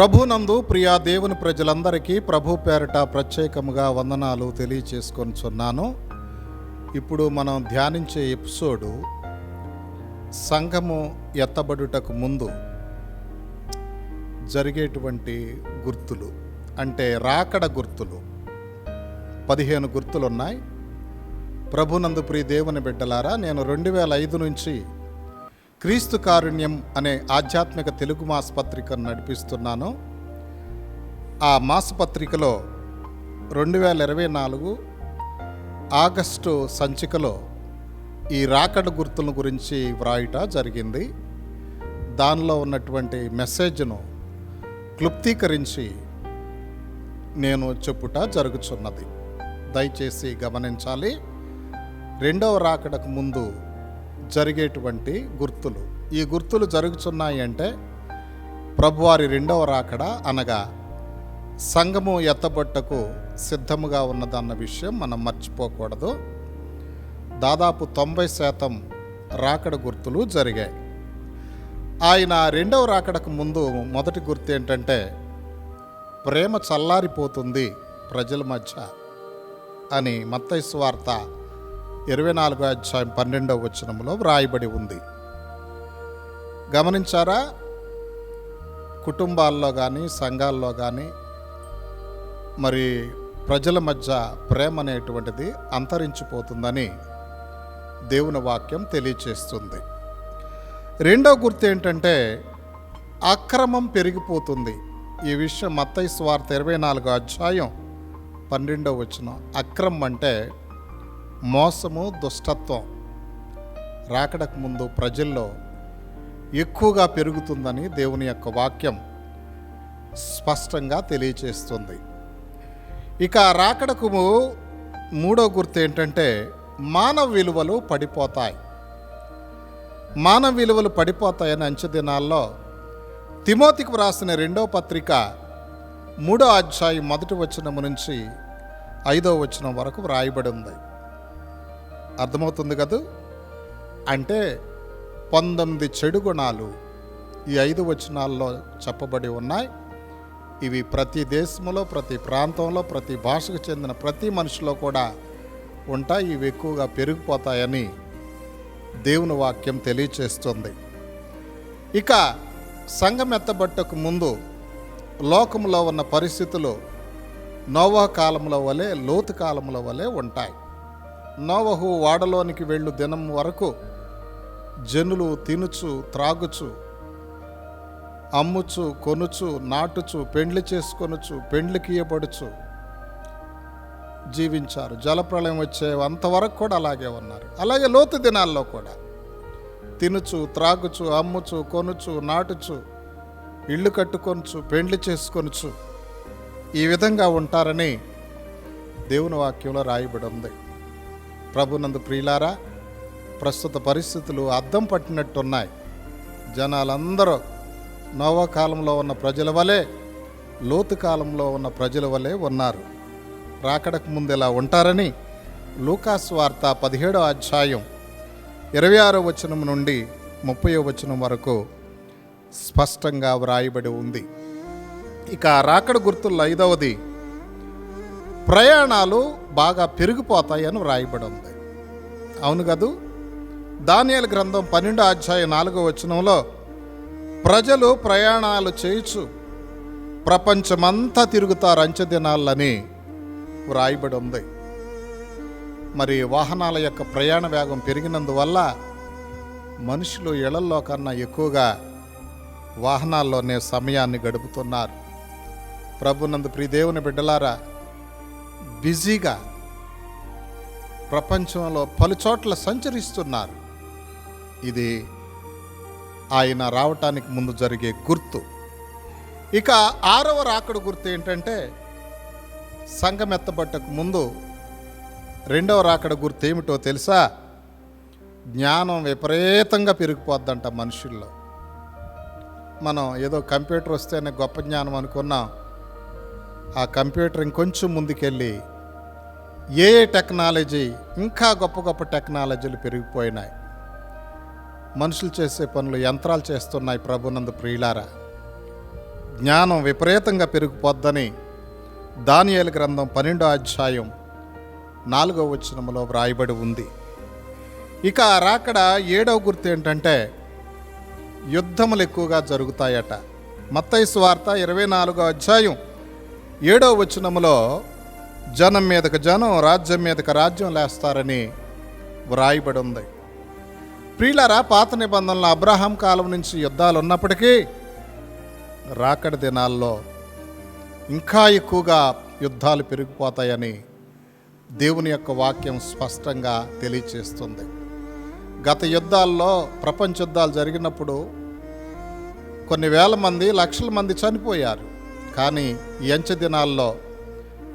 ప్రభునందు ప్రియా దేవుని ప్రజలందరికీ ప్రభు పేరట ప్రత్యేకముగా వందనాలు తెలియచేసుకొనిచున్నాను ఇప్పుడు మనం ధ్యానించే ఎపిసోడు సంఘము ఎత్తబడుటకు ముందు జరిగేటువంటి గుర్తులు అంటే రాకడ గుర్తులు. పదిహేను గుర్తులు ఉన్నాయి ప్రభునందు ప్రియ దేవుని బిడ్డలారా నేను రెండు వేల ఐదు నుంచి క్రీస్తు కారుణ్యం అనే ఆధ్యాత్మిక తెలుగు మాసపత్రికను నడిపిస్తున్నాను. ఆ మాసపత్రికలో రెండు వేల ఇరవై నాలుగు ఆగస్టు సంచికలో ఈ రాకడ గుర్తుల గురించి వ్రాయుట జరిగింది. దానిలో ఉన్నటువంటి మెసేజ్ను క్లుప్తీకరించి నేను చెప్పుట జరుగుచున్నది. దయచేసి గమనించాలి. రెండవ రాకడకు ముందు జరిగేటువంటి గుర్తులు. ఈ గుర్తులు జరుగుతున్నాయి అంటే ప్రభువారి రెండవ రాకడ అనగా సంఘము ఎత్తబట్టకు సిద్ధముగా ఉన్నదన్న విషయం మనం మర్చిపోకూడదు. దాదాపు తొంభై శాతం రాకడ గుర్తులు జరిగాయి. ఆయన రెండవ రాకడకు ముందు మొదటి గుర్తు ఏంటంటే ప్రేమ చల్లారిపోతుంది ప్రజల మధ్య అని మత్తైస్ వార్త ఇరవై నాలుగో అధ్యాయం పన్నెండవ వచనంలో వ్రాయబడి ఉంది. గమనించారా? కుటుంబాల్లో కానీ సంఘాల్లో కానీ మరి ప్రజల మధ్య ప్రేమ అనేటువంటిది అంతరించిపోతుందని దేవుని వాక్యం తెలియచేస్తుంది. రెండో గుర్తు ఏంటంటే అక్రమం పెరిగిపోతుంది. ఈ విషయం మత్తయి స్వార్థ ఇరవై నాలుగో అధ్యాయం పన్నెండో వచ్చిన అక్రమం అంటే మోసము దుష్టత్వం రాకడకు ముందు ప్రజల్లో ఎక్కువగా పెరుగుతుందని దేవుని యొక్క వాక్యం స్పష్టంగా తెలియచేస్తుంది. ఇక రాకడకు మూడో గుర్తు ఏంటంటే మానవ విలువలు పడిపోతాయి. మానవ విలువలు పడిపోతాయని అంచెదినాల్లో తిమోతికి వ్రాసిన రెండో పత్రిక మూడో అధ్యాయం మొదటి వచనము నుంచి ఐదో వచనం వరకు వ్రాయబడి ఉంది. అర్థమవుతుంది కదూ? అంటే పంతొమ్మిది చెడు గుణాలు ఈ ఐదు వచనాల్లో చెప్పబడి ఉన్నాయి. ఇవి ప్రతి దేశంలో ప్రతి ప్రాంతంలో ప్రతి భాషకు చెందిన ప్రతి మనిషిలో కూడా ఉంటాయి. ఇవి ఎక్కువగా పెరిగిపోతాయని దేవుని వాక్యం తెలియచేస్తుంది. ఇక సంఘం ఎత్తబట్టకు ముందు లోకంలో ఉన్న పరిస్థితులు నోవా కాలంలో వలె లోతు కాలంలో వలె ఉంటాయి. నోవహు వాడలోనికి వెళ్ళు దినం వరకు జనులు తినుచు త్రాగుచు అమ్ముచు కొనుచు నాటుచు పెండ్లి చేసుకొనుచు పెండ్లికియబడుచు జీవించారు. జలప్రళయం వచ్చే అంతవరకు కూడా అలాగే ఉన్నారు. అలాగే లోతు దినాల్లో కూడా. తినుచు త్రాగుచు అమ్ముచు కొనుచు నాటుచు ఇళ్ళు కట్టుకొనుచు పెండ్లి చేసుకొనుచు ఈ విధంగా ఉంటారని దేవుని వాక్యంలో రాయబడి ఉంది. ప్రభునందు ప్రియులారా ప్రస్తుత పరిస్థితులు అద్దం పట్టినట్టున్నాయి. జనాలందరూ నోవా కాలంలో ఉన్న ప్రజల వలె లోతు కాలంలో ఉన్న ప్రజల వలె ఉన్నారు. రాకడకు ముందు ఇలా ఉంటారని లూకాస్ వార్త పదిహేడో అధ్యాయం ఇరవై ఆరో వచనం నుండి ముప్పై వచనం వరకు స్పష్టంగా వ్రాయబడి ఉంది. ఇక రాకడ గుర్తుల్లో ఐదవది ప్రయాణాలు బాగా పెరిగిపోతాయని వ్రాయబడి ఉంది. అవును కదూ? దానియల గ్రంథం పన్నెండో అధ్యాయం నాలుగో వచనంలో ప్రజలు ప్రయాణాలు చేయొచ్చు ప్రపంచమంతా తిరుగుతారు అంచెదినాలని వ్రాయబడి ఉంది. మరి వాహనాల యొక్క ప్రయాణ వేగం పెరిగినందువల్ల మనుషులు ఇళ్ళలో కన్నా ఎక్కువగా వాహనాల్లోనే సమయాన్ని గడుపుతున్నారు. ప్రభునందు ప్రియదేవుని బిడ్డలారా బిజీగా ప్రపంచంలో పలుచోట్ల సంచరిస్తున్నారు. ఇది ఆయన రావటానికి ముందు జరిగే గుర్తు. ఇక ఆరవ రాకడు గుర్తు ఏంటంటే సంఘం ఎత్తబట్టకు ముందు రెండవ రాకడ గుర్తు ఏమిటో తెలుసా? జ్ఞానం విపరీతంగా పెరిగిపోద్దంట మనుషుల్లో. మనం ఏదో కంప్యూటర్ వస్తేనే గొప్ప జ్ఞానం అనుకున్నాం. ఆ కంప్యూటర్ ఇంకొంచెం ముందుకెళ్ళి ఏ టెక్నాలజీ ఇంకా గొప్ప గొప్ప టెక్నాలజీలు పెరిగిపోయినాయి. మనుషులు చేసే పనులు యంత్రాలు చేస్తున్నాయి ప్రభునందు ప్రియులారా. జ్ఞానం విపరీతంగా పెరిగిపోద్దని దానియేలు గ్రంథం పన్నెండో అధ్యాయం నాలుగో వచనములో వ్రాయబడి ఉంది. ఇక రాకడ ఏడవ గుర్తు ఏంటంటే యుద్ధములు ఎక్కువగా జరుగుతాయట. మత్తైసు వార్త ఇరవై నాలుగో అధ్యాయం ఏడవ వచనములో జనం మీదకు జనం రాజ్యం మీదకు రాజ్యం లేస్తారని వ్రాయబడి ఉంది ప్రియులారా పాత నిబంధనలు అబ్రహాం కాలం నుంచి యుద్ధాలు ఉన్నప్పటికీ రాకడి దినాల్లో ఇంకా ఎక్కువగా యుద్ధాలు పెరిగిపోతాయని దేవుని యొక్క వాక్యం స్పష్టంగా తెలియచేస్తుంది. గత యుద్ధాల్లో ప్రపంచ యుద్ధాలు జరిగినప్పుడు కొన్ని వేల మంది లక్షల మంది చనిపోయారు. కానీ ఎంచ దినాల్లో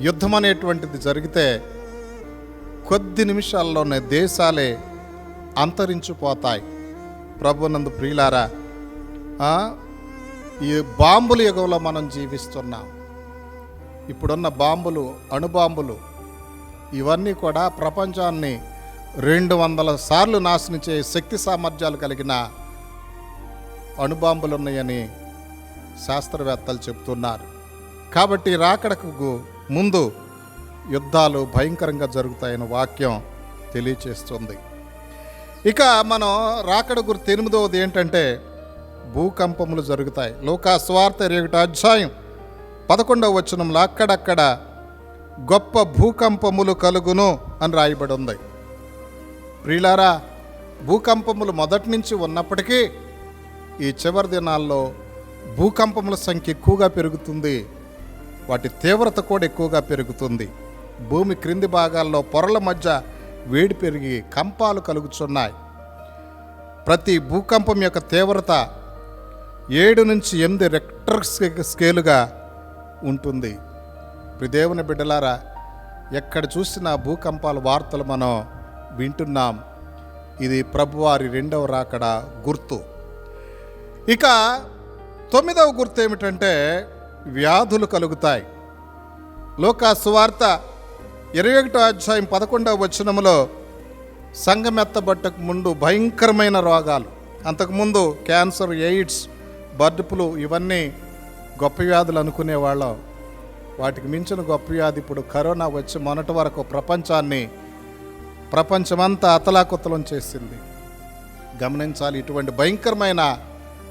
యుద్ధం అనేటువంటిది జరిగితే కొద్ది నిమిషాల్లోనే దేశాలే అంతరించిపోతాయి. ప్రభునందు ప్రియులారా ఈ బాంబుల యుగంలో మనం జీవిస్తున్నాం. ఇప్పుడున్న బాంబులు అణుబాంబులు ఇవన్నీ కూడా ప్రపంచాన్ని రెండు వందల సార్లు నాశనం శక్తి సామర్థ్యాలు కలిగిన అణుబాంబులు ఉన్నాయని శాస్త్రవేత్తలు చెప్తున్నారు. కాబట్టి రాకడకు ముందు యుద్ధాలు భయంకరంగా జరుగుతాయని వాక్యం తెలియచేస్తుంది. ఇక మనం రాకడ గుర్తు ఎనిమిదవది ఏంటంటే భూకంపములు జరుగుతాయి. లోకా స్వార్థ రేగుట అధ్యాయం పదకొండవ వచనంలో అక్కడక్కడ గొప్ప భూకంపములు కలుగును అని రాయబడి ఉంది. ప్రియులారా భూకంపములు మొదటి నుంచి ఉన్నప్పటికీ ఈ చివరి దినాల్లో భూకంపముల సంఖ్య ఎక్కువగా పెరుగుతుంది. వాటి తీవ్రత కూడా ఎక్కువగా పెరుగుతుంది. భూమి క్రింది భాగాల్లో పొరల మధ్య వేడి పెరిగి కంపాలు కలుగుతున్నాయి ప్రతి భూకంపం యొక్క తీవ్రత ఏడు నుంచి ఎనిమిది రెక్టర్ స్కే- స్కేలుగా ఉంటుంది. ఇప్పుడు దేవుని బిడ్డలారా ఎక్కడ చూసినా భూకంపాల వార్తలు మనం వింటున్నాం. ఇది ప్రభువారి రెండవ రాకడ గుర్తు. ఇక తొమ్మిదవ గుర్తు ఏమిటంటే వ్యాధులు కలుగుతాయి. లోకా సువార్త ఇరవై ఒకటో అధ్యాయం పదకొండవ వచనములో సంగమెత్తబట్టకు ముందు భయంకరమైన రోగాలు. అంతకుముందు క్యాన్సర్ ఎయిడ్స్ బర్డ్ ఫ్లూ ఇవన్నీ గొప్ప వ్యాధులు అనుకునేవాళ్ళం వాటికి మించిన గొప్ప వ్యాధి ఇప్పుడు కరోనా వచ్చి మొన్నటి వరకు ప్రపంచాన్ని ప్రపంచమంతా అతలాకుతలం చేసింది. గమనించాలి ఇటువంటి భయంకరమైన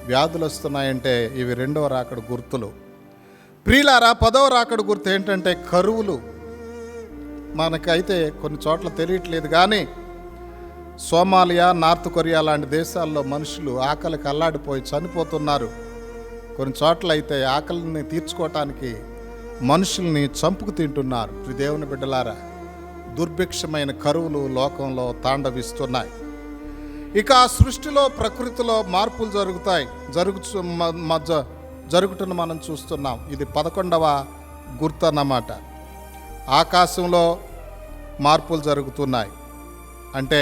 వ్యాధులు వస్తున్నాయంటే ఇవి రెండవ రాకడ గుర్తులు. ప్రియులారా పదవ రాకడ గుర్తు ఏంటంటే కరువులు మనకైతే కొన్ని చోట్ల తెలియట్లేదు కానీ సోమాలియా నార్త్ కొరియా లాంటి దేశాల్లో మనుషులు ఆకలికి అల్లాడిపోయి చనిపోతున్నారు. కొన్ని చోట్ల అయితే ఆకలిని తీర్చుకోవటానికి మనుషుల్ని చంపుకు తింటున్నారు. దేవుని బిడ్డలారా దుర్భిక్షమైన కరువులు లోకంలో తాండవిస్తున్నాయి. ఇక ఆ సృష్టిలో ప్రకృతిలో మార్పులు జరుగుతాయి. జరుగు మధ్య జరుగుతున్న మనం చూస్తున్నాం. ఇది పదకొండవ గుర్తు అన్నమాట ఆకాశంలో మార్పులు జరుగుతున్నాయి. అంటే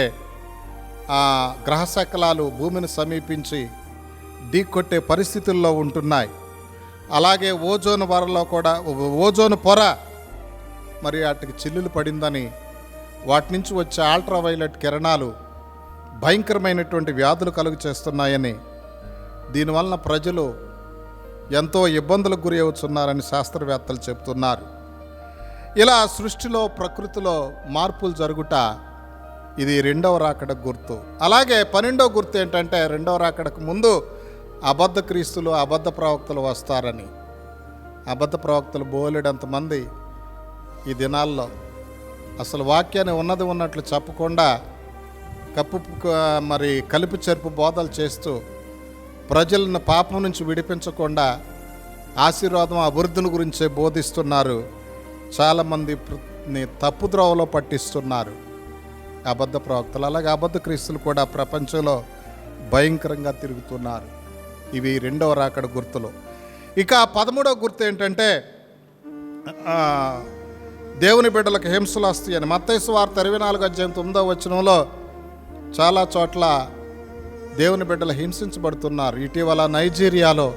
ఆ గ్రహశకలాలు భూమిని సమీపించి ఢీకొట్టే పరిస్థితుల్లో ఉంటున్నాయి. అలాగే ఓజోన్ వరలో కూడా ఓజోన్ పొర మరి వాటికి చిల్లులు పడిందని వాటి నుంచి వచ్చే అల్ట్రావైలెట్ కిరణాలు భయంకరమైనటువంటి వ్యాధులు కలుగు చేస్తున్నాయని దీనివలన ప్రజలు ఎంతో ఇబ్బందులకు గురి అవుతున్నారని శాస్త్రవేత్తలు చెప్తున్నారు ఇలా సృష్టిలో ప్రకృతిలో మార్పులు జరుగుట ఇది రెండవ రాకడ గుర్తు. అలాగే పన్నెండవ గుర్తు ఏంటంటే రెండవ రాకడకు ముందు అబద్ధ క్రీస్తులు అబద్ధ ప్రవక్తలు వస్తారని. అబద్ధ ప్రవక్తలు బోలెడంతమంది ఈ దినాల్లో. అసలు వాక్యాన్ని ఉన్నది ఉన్నట్లు చెప్పకుండా కప్పు మరి కలిపి చెరుపు బోధలు చేస్తూ ప్రజలను పాపం నుంచి విడిపించకుండా ఆశీర్వాదం అభివృద్ధిని గురించే బోధిస్తున్నారు. చాలామంది తప్పు ద్రోవలో పట్టిస్తున్నారు. అబద్ధ ప్రవక్తలు అలాగే అబద్ధ క్రీస్తులు కూడా ప్రపంచంలో భయంకరంగా తిరుగుతున్నారు. ఇవి రెండవ రాకడ గుర్తులు. ఇక పదమూడవ గుర్తు ఏంటంటే దేవుని బిడ్డలకు హింసలు వస్తాయని. మత్తైసు వార్త ఇరవై నాలుగు అధ్యాయం తొమ్మిదో వచనంలో చాలా చోట్ల దేవుని బిడ్డలు హింసించబడుతున్నారు ఇటీవల నైజీరియాలో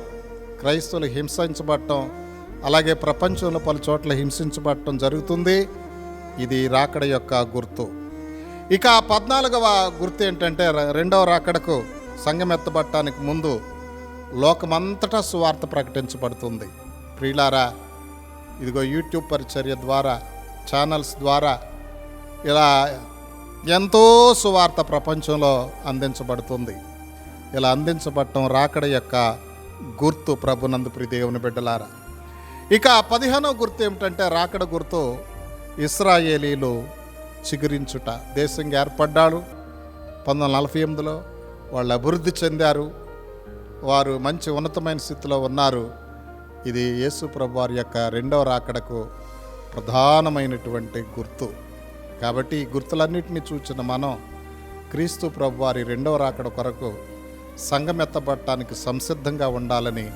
క్రైస్తవులు హింసించబడటం అలాగే ప్రపంచంలో పలు చోట్ల హింసించబడటం జరుగుతుంది. ఇది రాకడ యొక్క గుర్తు. ఇక పద్నాలుగవ గుర్తు ఏంటంటే రెండవ రాకడకు సంఘం ఎత్తబట్టడానికి ముందు లోకమంతటా సువార్త ప్రకటించబడుతుంది. ప్రియులారా ఇదిగో యూట్యూబ్ పరిచర్య ద్వారా ఛానల్స్ ద్వారా ఇలా ఎంతో సువార్త ప్రపంచంలో అందించబడుతుంది. ఇలా అందించబడటం రాకడ యొక్క గుర్తు ప్రభునందప్రి దేవుని బిడ్డలారా. ఇక పదిహేనో గుర్తు ఏమిటంటే రాకడ గుర్తు ఇస్రాయేలీలు చిగురించుట. దేశంగా ఏర్పడ్డాడు. పంతొమ్మిది వందల నలభై ఎనిమిదిలో వాళ్ళు అభివృద్ధి చెందారు. వారు మంచి ఉన్నతమైన స్థితిలో ఉన్నారు. ఇది యేసు ప్రభు వారి యొక్క రెండవ రాకడకు ప్రధానమైనటువంటి గుర్తు. కాబట్టి ఈ గుర్తులన్నింటినీ చూచిన మనం క్రీస్తు ప్రభు వారి రెండవ రాకడ కొరకు సంగమెత్తబట్టానికి సంసిద్ధంగా ఉండాలని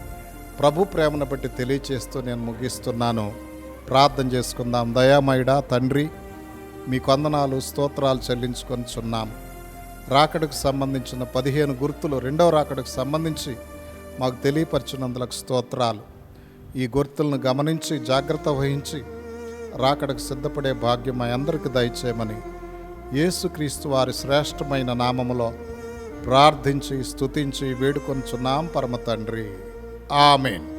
ప్రభు ప్రేమను బట్టి తెలియచేస్తూ నేను ముగిస్తున్నాను. ప్రార్థన చేసుకుందాం. దయామయుడా తండ్రి మీ కొందనాలు స్తోత్రాలు చెల్లించుకొనిచున్నాం రాకడకు సంబంధించిన పదిహేను గుర్తులు రెండవ రాకడకు సంబంధించి మాకు తెలియపరిచినందులకు స్తోత్రాలు. ఈ గుర్తులను గమనించి జాగ్రత్త వహించి రాకడకు సిద్ధపడే భాగ్యం మా అందరికీ దయచేయమని యేసుక్రీస్తు వారి శ్రేష్టమైన నామములో ప్రార్థించి స్తుతించి వేడుకొంచున్నాం పరమ తండ్రి ఆమెన్.